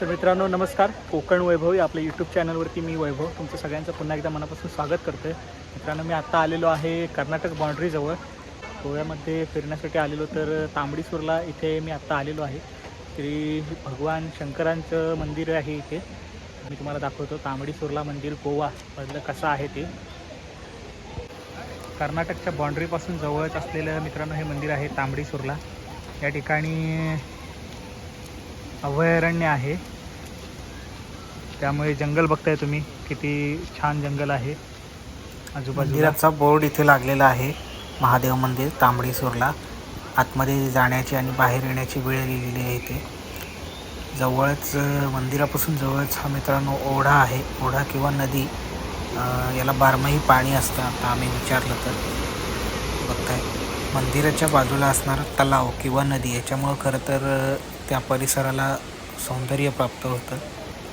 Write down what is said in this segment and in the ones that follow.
तर मित्रांनो नमस्कार. कोकण वैभव या आपल्या यूट्यूब चॅनलवरती मी वैभव तुमचं सगळ्यांचं पुन्हा एकदा मनापासून स्वागत करतो आहे मित्रांनो मी आत्ता आलेलो आहे कर्नाटक बाँड्रीजवळ गोव्यामध्ये फिरण्यासाठी आलेलो तर तांबडीसूरला इथे मी आत्ता आलेलो आहे. तरी भगवान शंकरांचं मंदिर आहे इथे. मी तुम्हाला दाखवतो तांबडीसूरला मंदिर गोवा मधलं कसं आहे ते. कर्नाटकच्या बाँड्रीपासून जवळच असलेलं मित्रांनो हे मंदिर आहे तांबडीसूरला. या ठिकाणी अभयारण्य आहे. त्यामुळे जंगल बघताय तुम्ही किती छान जंगल आहे. आजूबाजूला. मंदिराचा बोर्ड इथे लागलेला आहे महादेव मंदिर तांबडीसूरला आतमध्ये जाण्याची आणि बाहेर येण्याची वेळ लिहिलेली आहे इथे. जवळच अ, मंदिरापासून जवळच हा मित्रांनो ओढा आहे. ओढा किंवा नदी अ, याला बारमाही पाणी असतं आता आम्ही विचारलं तर. बघताय. मंदिराच्या बाजूला असणारा तलाव किंवा नदी याच्यामुळं खरं तर अ, त्या परिसराला सौंदर्य प्राप्त होतं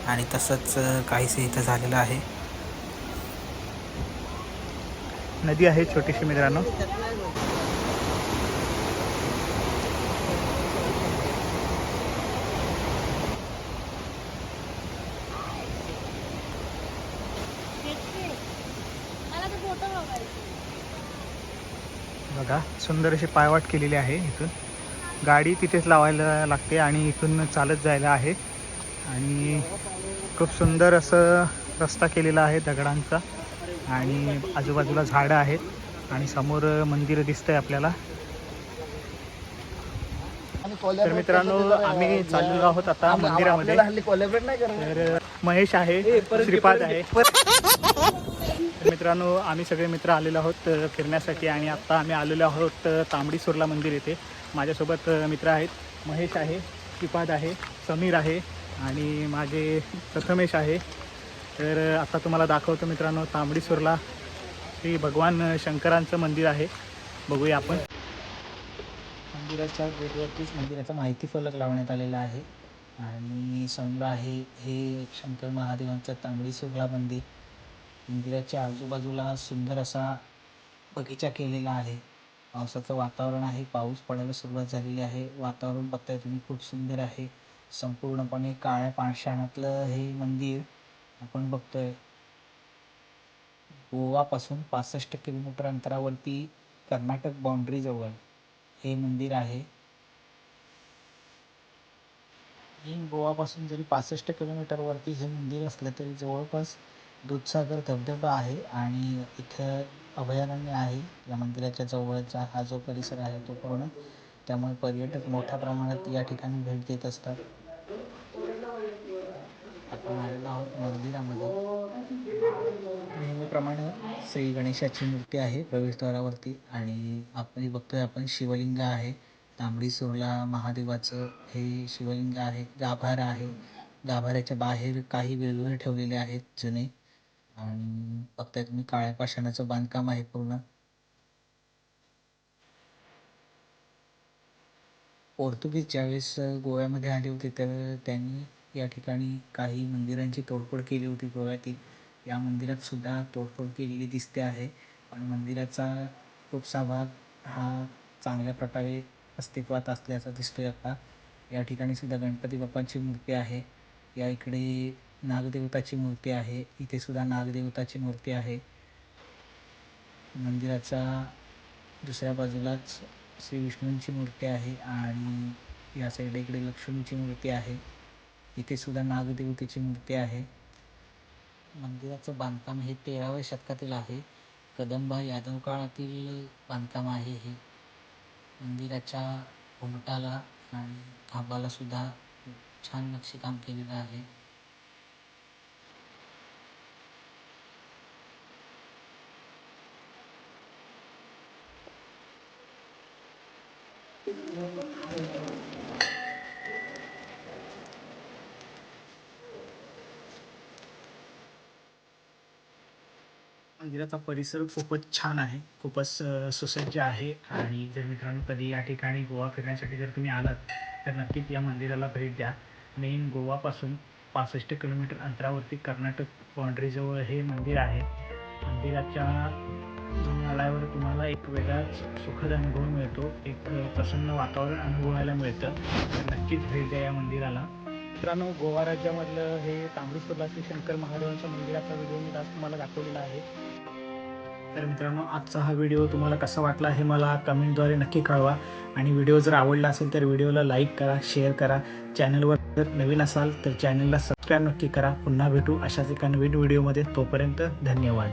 आणि तसंच काहीसे इथं झालेलं आहे. नदी आहे छोटीशी मित्रांनो. बघा सुंदर अशी पायवाट केलेली आहे इथून गाडी तिथेच लावायला लागते आणि इथून चालत जायला आहे. आणि खूप सुंदर असं रस्ता केलेला आहे दगडांचा. आणि आजूबाजूला झाडं आहेत आणि समोर मंदिर दिसतंय आपल्याला. तर मित्रांनो आम्ही चाललेलो आहोत आता मंदिरामध्ये. तर महेश आहे श्रीपाद आहे. मित्रांनो आम्ही सगळे मित्र आलेलो आहोत फिरण्यासाठी आणि आत्ता आम्ही आलेलो आहोत तांबडी सुरला मंदिर येथे. माझ्यासोबत मित्र आहेत. महेश आहे शिपाद आहे समीर आहे आणि माझे प्रथमेश आहे. तर आता तुम्हाला दाखवतो मित्रांनो तांबडी सुरला श्री भगवान शंकरांचं मंदिर आहे. बघूया आपण. मंदिराच्या गेटवरतीच मंदिराचा माहिती फलक लावण्यात आलेला आहे. आणि समजा आहे हे शंकर महादेवांचं तांबडी सुरला मंदिर. मंदिराच्या आजूबाजूला सुंदर असा बगीचा केलेला आहे. पावसाचं वातावरण आहे. पाऊस पडायला सुरुवात झालेली आहे. वातावरण बघताय तुम्ही खूप सुंदर आहे. संपूर्णपणे काळ्या पाषाणातलं हे मंदिर आपण बघतोय. गोवापासून पासष्ट किलोमीटर अंतरावरती कर्नाटक बाउंड्रीजवळ हे मंदिर आहे. गोवापासून जरी पासष्ट किलोमीटरवरती हे मंदिर असलं तरी जवळपास दूधसागर धबधबा आहे आणि इथं अभयारण्य आहे. या मंदिराच्या जवळचा हा जो परिसर आहे तो पूर्ण त्यामुळे पर्यटक मोठ्या प्रमाणात या ठिकाणी भेट देत असतात. आपण आलेलो आहोत मंदिरामध्ये. नेहमीप्रमाणे श्री गणेशाची मूर्ती आहे प्रवेशद्वारावरती आणि आपण बघतोय आपण शिवलिंग आहे. तांबडी सुरला महादेवाचं हे शिवलिंग आहे. गाभारा आहे. गाभाऱ्याच्या बाहेर काही वेगवेगळे ठेवलेले आहेत जुने. आणि फक्त मी काळ्या पाषाणाचं बांधकाम आहे पूर्ण. पोर्तुगीज ज्यावेळेस गोव्यामध्ये आले होते तर त्यांनी या ठिकाणी काही मंदिरांची तोडफोड केली होती गोव्यातील. या मंदिरात सुद्धा तोडफोड केलेली दिसते आहे. पण मंदिराचा खूपसा भाग हा चांगल्या प्रकारे अस्तित्वात असल्याचा दिसतोय आता. या ठिकाणी सुद्धा गणपती बाप्पांची मूर्ती आहे. या इकडे नागदेवताची मूर्ती आहे. इथे सुद्धा नागदेवताची मूर्ती आहे. मंदिराचा दुसऱ्या बाजूलाच श्री विष्णूंची मूर्ती आहे आणि या साईडला इकडे लक्ष्मीची मूर्ती आहे. इथे सुद्धा नागदेवतेची मूर्ती आहे. मंदिराचं बांधकाम हे तेराव्या शतकातील आहे. कदंबा यादव काळातील बांधकाम आहे हे. मंदिराच्या घुमटाला आणि खांबाला सुद्धा छान नक्षीकाम केलेलं आहे. मंदिराचा परिसर खूपच छान आहे. खूपच सुसज्ज आहे. आणि जर मित्रांनो कधी या ठिकाणी गोवा फिरण्यासाठी जर तुम्ही आलात तर नक्कीच या मंदिराला भेट द्या. मेन गोवापासून पासष्ट किलोमीटर अंतरावरती कर्नाटक बाँड्रीजवळ हे मंदिर आहे. मंदिराच्या आल्यावर तुम्हाला एक वेगळाच सुखद अनुभव मिळतो. एक प्रसन्न वातावरण अनुभवायला मिळतं. तर नक्कीच भेट द्या या मंदिराला. मित्रांनो गोवा राज्यामधलं हे तांबडी श्री शंकर महादेवांच्या मंदिराचा व्हिडिओ मी आज तुम्हाला दाखवलेला आहे. तर मित्रांनो आजचा हा व्हिडिओ तुम्हाला कसा वाटला हे मला कमेंटद्वारे नक्की कळवा. आणि व्हिडिओ जर आवडला असेल तर व्हिडिओला लाईक करा शेअर करा. चॅनलवर जर नवीन असाल तर चॅनलला सबस्क्राईब नक्की करा. पुन्हा भेटू अशाच एका नवीन व्हिडिओमध्ये. तोपर्यंत धन्यवाद.